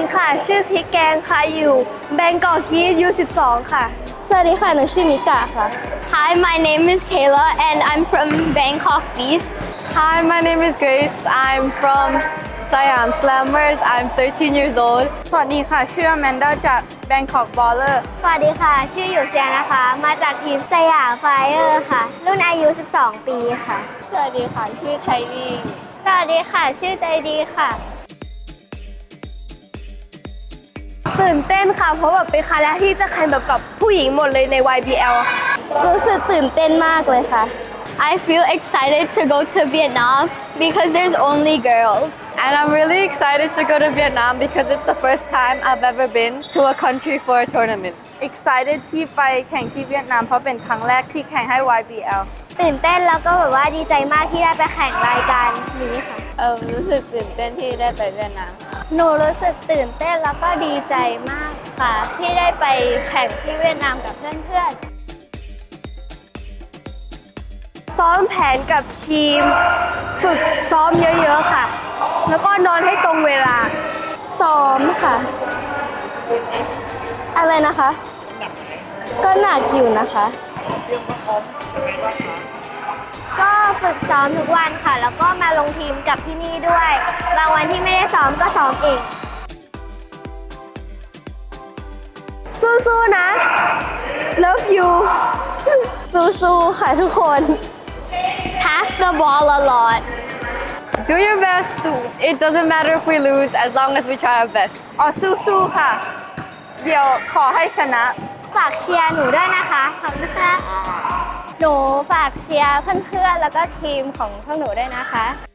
งค่ะอยู่แบงกอกฮีทยู12 ค่ะ สวัสดีค่ะหนูชื่อมิกะค่ะ Hi, my name is Kayla and I'm from Bangkok East. Hi, my name is Grace. I'm from Siam Slammers. I'm 13 years old. สวัสดีค่ะชื่อแมนด้าจาก Bangkok Baller สวัสดีค่ะ ชื่ออยู่เซียนะคะ มาจากทีมสยามไฟเออร์ค่ะ รุ่นอายุ 12 ปีค่ะ สวัสดีค่ะ ชื่อไทลี่สวัสดีค่ะ ชื่อใจดีค่ะ ตื่นเต้นค่ะ เพราะแบบเป็นครั้งแรกที่จะแข่งแบบกับผู้หญิงหมดเลยใน YBL อะค่ะรู้สึกตื่นเต้นมากเลยค่ะ I feel excited to go to Vietnam because there's only girls. And I'm really excited to go to Vietnam because it's the first time I've ever been to a country for a tournament. excited ที่ไปแข่งที่เวียดนามเพราะเป็นครั้งแรกที่แข่งให้ YBL ตื่นเต้นแล้วก็แบบว่าดีใจมากที่ได้ไปแข่งรายการนี้ค่ะ เออรู้สึกตื่นเต้นที่ได้ไปเวียดนาม หนูรู้สึกตื่นเต้นแล้วก็ดีใจมากค่ะ ที่ได้ไปแข่งที่เวียดนามกับเพื่อนๆ ซ้อมแผนกับทีม ฝึกซ้อมเยอะๆค่ะ แล้วก็นอนให้ตรงเวลา ซ้อมค่ะ อะไรนะคะ ก็หนักอยู่นะคะ ฝึกซ้อมทุกวันค่ะ แล้วก็มาลงทีมกับที่นี่ด้วย บางวันที่ไม่ได้ซ้อมก็ซ้อมเอง สู้ๆนะ love you สู้ๆค่ะทุกคน Pass the ball a lot. Do your best. It doesn't matter if we lose as long as we try our best. อ๋อสู้ๆค่ะ เดี๋ยวขอให้ชนะ ฝากเชียร์หนูด้วยนะคะ ขอบคุณค่ะ หนูฝากเชียร์เพื่อนๆ แล้วก็ทีมของพวกหนูด้วยนะคะ